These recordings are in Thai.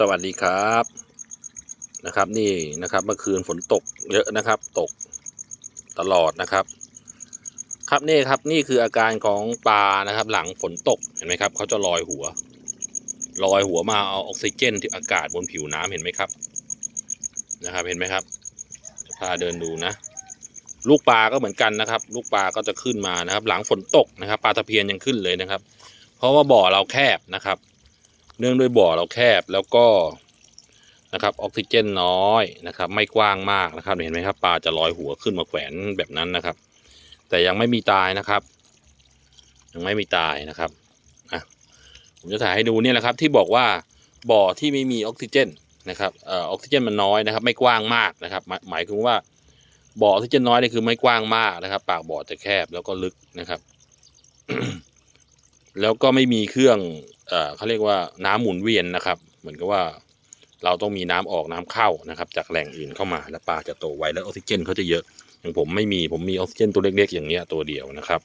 สวัสดีครับนะครับนี่นะครับเมื่อคืนฝนตกเยอะนะครับ ตกตลอดนะครับ ครับนี่ครับนี่คืออาการของปลานะครับ หลังฝนตกเห็นไหมครับเขาจะลอยหัวลอยหัวมาเอาออกซิเจนที่อากาศบนผิวน้ำเห็นไหมครับนะครับ เห็นไหมครับพาเดินดูนะ ลูกปลาก็เหมือนกันนะครับ ลูกปลาก็จะขึ้นมานะครับ หลังฝนตกนะครับ ปลาตะเพียนยังขึ้นเลยนะครับ เพราะว่าบ่อเราแคบนะครับ เนื่องด้วยบ่อเราแคบแล้วก็นะครับออกซิเจนน้อยนะครับ ไม่กว้างมากนะครับเห็นไหมครับปลาจะลอยหัวขึ้นมาแขวนแบบนั้นนะครับ แต่ยังไม่มีตายนะครับ ยังไม่มีตายนะครับอะผมจะถ่ายให้ดูเนี่ยแหละครับที่บอกว่าบ่อที่ไม่มีออกซิเจนนะครับเอ่อออกซิเจนมันน้อยนะครับ ไม่กว้างมากนะครับหมายหมายถึงว่าบ่อออกซิเจนน้อยนี่คือไม่กว้างมากนะครับ ปากบ่อจะแคบแล้วก็ลึกนะครับ แล้วก็ไม่มีเครื่อง เขาเรียกว่าน้ำหมุนเวียนนะครับ เหมือนกับว่าเราต้องมีน้ำออกน้ำเข้านะครับ จากแหล่งอื่นเข้ามาแล้วปลาจะโตไวแล้วออกซิเจนเขาจะเยอะ อย่างผมไม่มีผมมีออกซิเจนตัวเล็กๆอย่างเงี้ยตัวเดียวนะครับ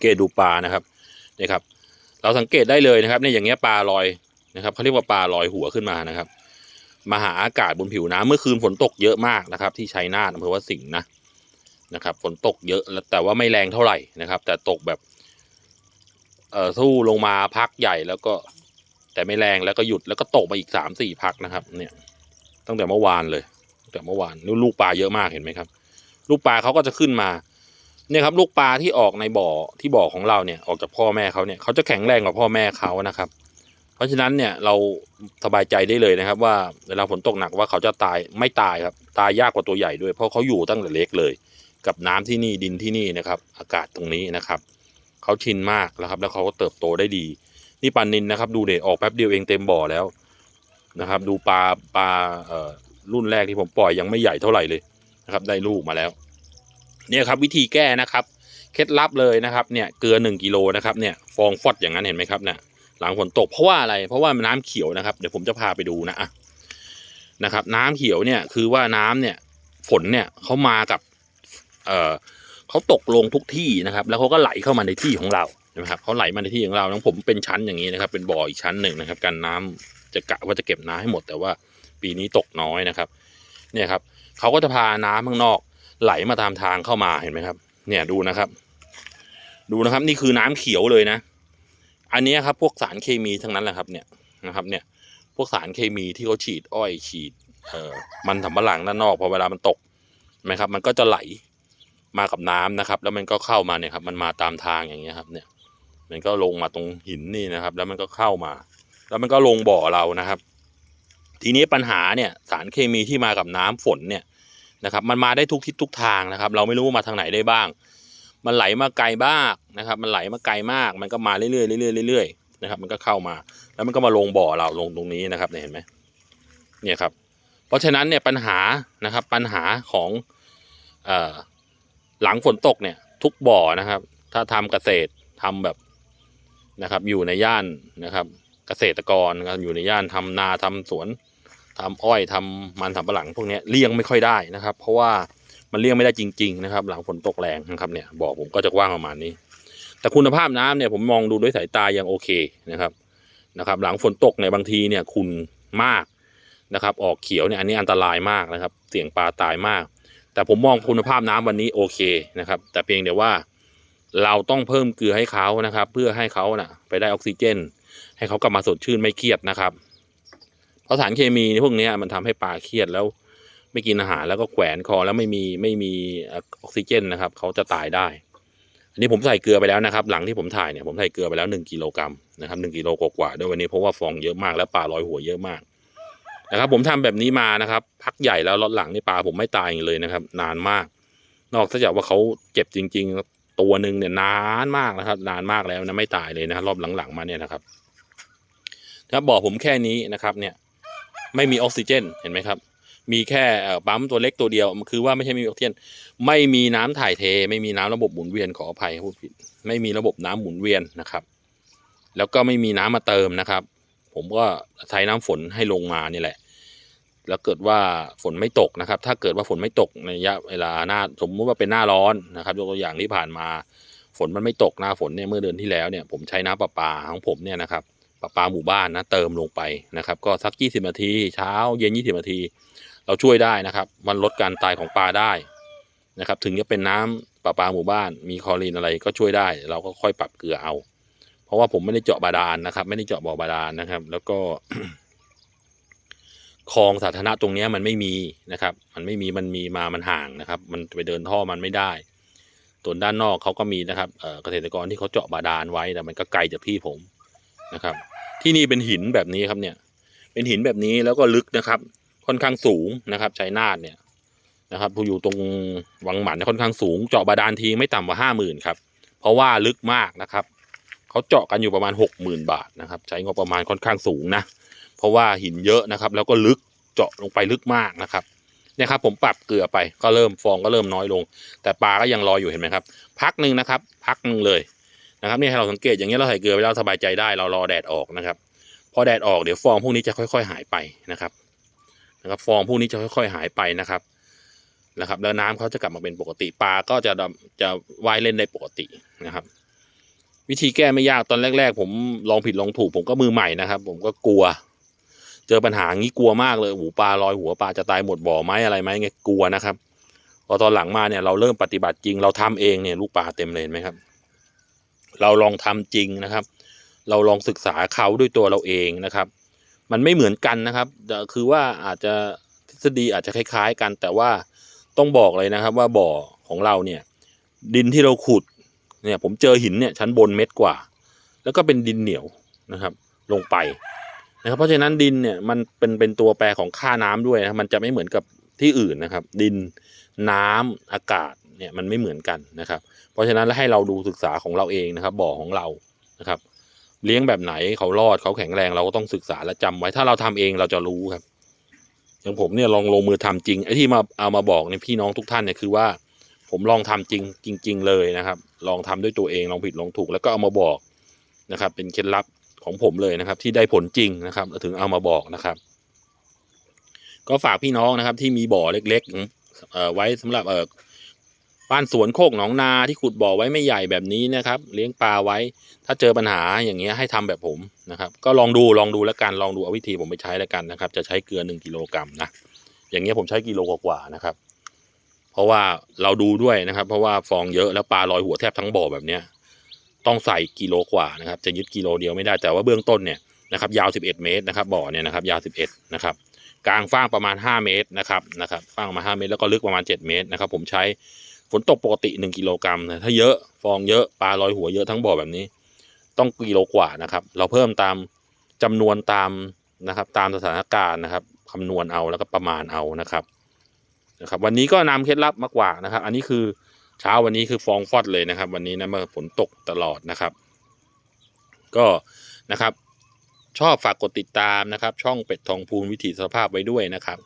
เกตดูปลานะครับนี่ครับ เราสังเกตได้เลยนะครับเนี่อย่างเงี้ยปลาลอยนะครับเขาเรียกว่าปลาลอยหัวขึ้นมานะครับ มาหาอากาศบนผิวน้ำเมื่อคืนฝนตกเยอะมากนะครับ ที่ชัยนาทอำเภอวัดสิงห์นะนะครับ ฝนตกเยอะแล้วแต่ว่าไม่แรงเท่าไหร่นะครับ แต่ตกแบบ เอ่อสู้ลงมาพักใหญ่แล้วก็ แต่ไม่แรงแล้วก็หยุดแล้วก็ตกมาอีกสามสี่พักนะครับ เนี่ย ตั้งแต่เมื่อวานเลยตั้งแต่เมื่อวานนี่ลูกปลาเยอะมากเห็นไหมครับ ลูกปลาเขาก็จะขึ้นมา เนี่ยครับ ลูกปลาที่ออกในบ่อที่บ่อของเราเนี่ย ออกจากพ่อแม่เขาเนี่ยเขาจะแข็งแรงกว่าพ่อแม่เขานะครับ เพราะฉะนั้นเนี่ยเราสบายใจได้เลยนะครับ ว่าเวลาฝนตกหนักว่าเขาจะตายไม่ตายครับ ตายยากกว่าตัวใหญ่ด้วยเพราะเขาอยู่ตั้งแต่เล็กเลย กับน้ำที่นี่ดินที่นี่นะครับ อากาศตรงนี้นะครับ เขาชินมากแล้วครับ แล้วเขาก็เติบโตได้ดี นี่ปลานินนะครับ ดูเด็ออกแป๊บเดียวเองเต็มบ่อแล้วนะครับ ดูปลาปลารุ่นแรกที่ผมปล่อยยังไม่ใหญ่เท่าไหร่เลยนะครับ ได้ลูกมาแล้ว เนี่ยครับ วิธีแก้นะครับเคล็ดลับเลยนะครับเนี่ยเกลือหนึ่งกิโลนะครับเนี่ยฟองฟอดอย่างนั้นเห็นไหมครับเนี่ยหลังฝนตกเพราะว่าอะไร เพราะว่าน้ำเขียวนะครับ เดี๋ยวผมจะพาไปดูนะอะนะครับ น้ำเขียวเนี่ยคือว่าน้ำเนี่ยฝนเนี่ยเขามากับเอ่อ เขาตกลงทุกที่นะครับ แล้วเขาก็ไหลเข้ามาในที่ของเรานะครับเขาไหลมาในที่ของเราแล้วผมเป็นชั้นอย่างนี้นะครับ เป็นบ่ออีกชั้นหนึ่งนะครับการน้ำจะกะว่าจะเก็บน้ำให้หมด แต่ว่าปีนี้ตกน้อยนะครับ เนี่ยครับเขาก็จะพาน้ำข้างนอก ไหลมาตามทางเข้ามาเห็นไหมครับ เนี่ยดูนะครับ ดูนะครับ นี่คือน้ำเขียวเลยนะ อันนี้ครับ พวกสารเคมีทั้งนั้นแหละครับเนี่ยนะครับ เนี่ย พวกสารเคมีที่เขาฉีดอ้อยฉีด เอ่อมันสำปะหลังด้านนอกพอเวลามันตกไหมครับ มันก็จะไหล มากับน้ำนะครับ แล้วมันก็เข้ามาเนี่ยครับ มันมาตามทางอย่างเงี้ยครับ เนี่ย มันก็ลงมาตรงหินนี่นะครับ แล้วมันก็เข้ามา แล้วมันก็ลงบ่อเรานะครับ ทีนี้ปัญหาเนี่ยสารเคมีที่มากับน้ำฝนเนี่ยนะครับ มันมาได้ทุกทิศทุกทางนะครับ เราไม่รู้ว่ามาทางไหนได้บ้าง มันไหลมาไกลบ้างนะครับ มันไหลมาไกลมาก มันก็มาเรื่อยๆเรื่อยๆเรื่อยๆนะครับ มันก็เข้ามา แล้วมันก็มาลงบ่อเราลงตรงนี้นะครับเนี่ยเห็นไหมเนี่ยครับ เพราะฉะนั้นเนี่ยปัญหานะครับปัญหาของเอ่อ หลังฝนตกเนี่ย ทุกบ่อนะครับ ถ้าทำเกษตรทำแบบนะครับ อยู่ในย่านนะครับ เกษตรกรนะครับอยู่ในย่านทำนาทำสวนทำอ้อยทำมันสำปะหลังพวกนี้เลี้ยงไม่ค่อยได้นะครับ เพราะว่ามันเลี้ยงไม่ได้จริง ๆ นะครับ หลังฝนตกแรงนะครับเนี่ยบ่อผมก็จะกว้างประมาณนี้ แต่คุณภาพน้ำเนี่ยผมมองดูด้วยสายตายังโอเคนะครับนะครับ หลังฝนตกเนี่ยบางทีเนี่ยคุณมากนะครับ ออกเขียวเนี่ยอันนี้อันตรายมากนะครับ เสี่ยงปลาตายมาก แต่ผมมองคุณภาพน้ำวันนี้โอเคนะครับ แต่เพียงแต่ว่าเราต้องเพิ่มเกลือให้เขานะครับ เพื่อให้เขานะ่ะ ไปได้ออกซิเจน ให้เขากลับมาสดชื่นไม่เครียดนะครับ เพราะสารเคมีพวกนี้มันทำให้ปลาเครียดแล้ว ไม่กินอาหารแล้วก็แขวนคอแล้วไม่มีไม่มีออกซิเจนนะครับเขาจะตายได้ อันนี้ผมใส่เกลือไปแล้วนะครับ หลังที่ผมถ่ายเนี่ยผมใส่เกลือไปแล้วหนึ่งกิโลกรัมนะครับหนึ่งกิโลกว่าด้วยวันนี้เพราะว่าฟองเยอะมากแล้วปลาลอยหัวเยอะมาก นะครับ ผมทำแบบนี้มานะครับ พักใหญ่แล้วรถหลังนี่ปลาผมไม่ตายเลยนะครับ นานมาก นอกจากว่าเขาเจ็บจริง ๆ ตัวหนึ่งเนี่ยนานมากนะครับ นานมากแล้วนะไม่ตายเลยนะครับรอบหลังๆมาเนี่ยนะครับถ้าบอกผมแค่นี้นะครับ เนี่ย ไม่มีออกซิเจนเห็นไหมครับ มีแค่ปั๊มตัวเล็กตัวเดียวคือว่าไม่ใช่ไม่มีออกซิเจนไม่มีน้ำถ่ายเท ไม่มีน้ำระบบหมุนเวียนขออภัยพูดผิด ไม่มีระบบน้ำหมุนเวียนนะครับ แล้วก็ไม่มีน้ำมาเติมนะครับ ผมก็ใช้น้ำฝนให้ลงมานี่แหละ แล้วเกิดว่าฝนไม่ตกนะครับ ถ้าเกิดว่าฝนไม่ตกในระยะเวลาหน้าสมมติว่าเป็นหน้าร้อนนะครับ ยกตัวอย่างที่ผ่านมา ฝนมันไม่ตกหน้าฝนเนี่ยเมื่อเดือนที่แล้วเนี่ยผมใช้น้ำประปาของผมเนี่ยนะครับประปาหมู่บ้านนะเติมลงไปนะครับ ก็สัก 20 นาที เช้าเย็น 20 นาที เราช่วยได้นะครับ มันลดการตายของปลาได้นะครับ ถึงจะเป็นน้ำประปาหมู่บ้าน มีคลอรีนอะไรก็ช่วยได้ เราก็ค่อยปรับเกลือเอา เพราะว่าผมไม่ได้เจาะบาดาลนะครับ ไม่ได้เจาะบ่อบาดาลนะครับ แล้วก็คลองสาธารณะตรงนี้มันไม่มีนะครับ มันไม่มีมันมีมามันห่างนะครับ มันไปเดินท่อมันไม่ได้ส่วนด้านนอกเขาก็มีนะครับเกษตรกรที่เขาเจาะบาดาลไว้แต่มันก็ไกลจากที่ผมนะครับ ที่นี่เป็นหินแบบนี้ครับเนี่ย เป็นหินแบบนี้แล้วก็ลึกนะครับ ค่อนข้างสูงนะครับชัยนาทเนี่ยนะครับผู้อยู่ตรงวังหมันค่อนข้างสูง เจาะบาดาลทีไม่ต่ำกว่าห้าหมื่นครับ เพราะว่าลึกมากนะครับ เขาเจาะกันอยู่ประมาณหกหมื่นบาทนะครับ ใช้งบประมาณค่อนข้างสูงนะ เพราะว่าหินเยอะนะครับ แล้วก็ลึกเจาะลงไปลึกมากนะครับเนี่ยครับผมปรับเกลือไปก็เริ่มฟองก็เริ่มน้อยลง แต่ปลาก็ยังลอยอยู่เห็นไหมครับ พักหนึ่งนะครับ พักหนึ่งเลยนะครับนี่ให้เราสังเกตอย่างนี้เราใส่เกลือไปแล้วสบายใจได้เรารอแดดออกนะครับ พอแดดออกเดี๋ยวฟองพวกนี้จะค่อย ๆ หายไปนะครับนะครับฟองพวกนี้จะค่อยๆหายไปนะครับนะครับ แล้วน้ำเขาจะกลับมาเป็นปกติปลาก็จะจะว่ายเล่นได้ปกตินะครับ วิธีแก้ไม่ยากตอนแรก ๆ ผมลองผิดลองถูก ผมก็มือใหม่นะครับ ผมก็กลัว เจอปัญหางี้กลัวมากเลยหูปลาลอยหัวปลาจะตายหมดบ่อไหมอะไรไหมไงกลัวนะครับพอตอนหลังมาเนี่ยเราเริ่มปฏิบัติจริงเราทำเองเนี่ยลูกปลาเต็มเลยเห็นไหมครับ เราลองทำจริงนะครับ เราลองศึกษาเขาด้วยตัวเราเองนะครับ มันไม่เหมือนกันนะครับคือว่าอาจจะทฤษฎีอาจจะคล้าย ๆ กัน แต่ว่าต้องบอกเลยนะครับ ว่าบ่อของเราเนี่ย ดินที่เราขุด เนี่ยผมเจอหินเนี่ยชั้นบนเม็ดกว่า แล้วก็เป็นดินเหนียวนะครับ ลงไปนะครับเพราะฉะนั้นดินเนี่ยมันเป็นเป็นตัวแปรของค่าน้ำด้วยนะมันจะไม่เหมือนกับที่อื่นนะครับ ดินน้ำอากาศเนี่ยมันไม่เหมือนกันนะครับ เพราะฉะนั้นให้เราดูศึกษาของเราเองนะครับ บ่อของเรานะครับ เลี้ยงแบบไหนเขารอดเขาแข็งแรงเราก็ต้องศึกษาและจำไว้ถ้าเราทำเองเราจะรู้ครับอย่างผมเนี่ยลองลงมือทำจริงไอ้ที่มาเอามาบอกในพี่น้องทุกท่านเนี่ยคือว่า ผมลองทำจริงจริง ๆ เลยนะครับ ลองทำด้วยตัวเองลองผิดลองถูกแล้วก็เอามาบอกนะครับ เป็นเคล็ดลับของผมเลยนะครับ ที่ได้ผลจริงนะครับถึงเอามาบอกนะครับ ก็ฝากพี่น้องนะครับ ที่มีบ่อเล็กๆเอ่อไว้สำหรับเอ่อบ้านสวนโคกหนองนาที่ขุดบ่อไว้ไม่ใหญ่แบบนี้นะครับ เลี้ยงปลาไว้ ถ้าเจอปัญหาอย่างเงี้ยให้ทำแบบผมนะครับ ก็ลองดูลองดูแล้วกันลองดูเอาวิธีผมไปใช้แล้วกันนะครับ จะใช้เกลือหนึ่งกิโลกรัมนะอย่างเงี้ยผมใช้กิโลกว่าๆนะครับ เพราะว่าเราดูด้วยนะครับ เพราะว่าฟองเยอะแล้วปลาลอยหัวแทบทั้งบ่อแบบเนี้ยต้องใส่กิโลกว่านะครับ จะยึดกิโลเดียวไม่ได้แต่ว่าเบื้องต้นเนี่ยนะครับ ยาว 11 เมตรนะครับบ่อเนี่ยนะครับ ยาว 11 นะครับ กลางฟ้างประมาณ 5 เมตรนะครับนะครับฟ้างมา 5 เมตรแล้วก็ลึกประมาณ 7 เมตรนะครับ ผมใช้ฝนตกปกติ 1 กิโลกรัมนะถ้าเยอะฟองเยอะปลาลอยหัวเยอะทั้งบ่อแบบนี้ ต้องกิโลกว่านะครับ เราเพิ่มตามจำนวนตามนะครับ ตามสถานการณ์นะครับคำนวณเอาแล้วก็ประมาณเอานะครับ นะครับ วันนี้ก็นำเคล็ดลับมากกว่านะครับ อันนี้คือเช้าวันนี้คือฟองฟอดเลยนะครับ วันนี้นะเมื่อฝนตกตลอดนะครับ ก็นะครับ ชอบฝากกดติดตามนะครับ ช่องเป็ดทองพูนวิถีสภาพไว้ด้วยนะครับ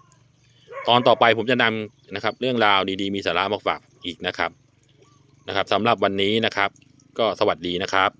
ตอนต่อไปผมจะนำนะครับ เรื่องราวดีๆ มีสาระมาฝากอีกนะครับนะครับสำหรับวันนี้นะครับ ก็สวัสดีนะครับ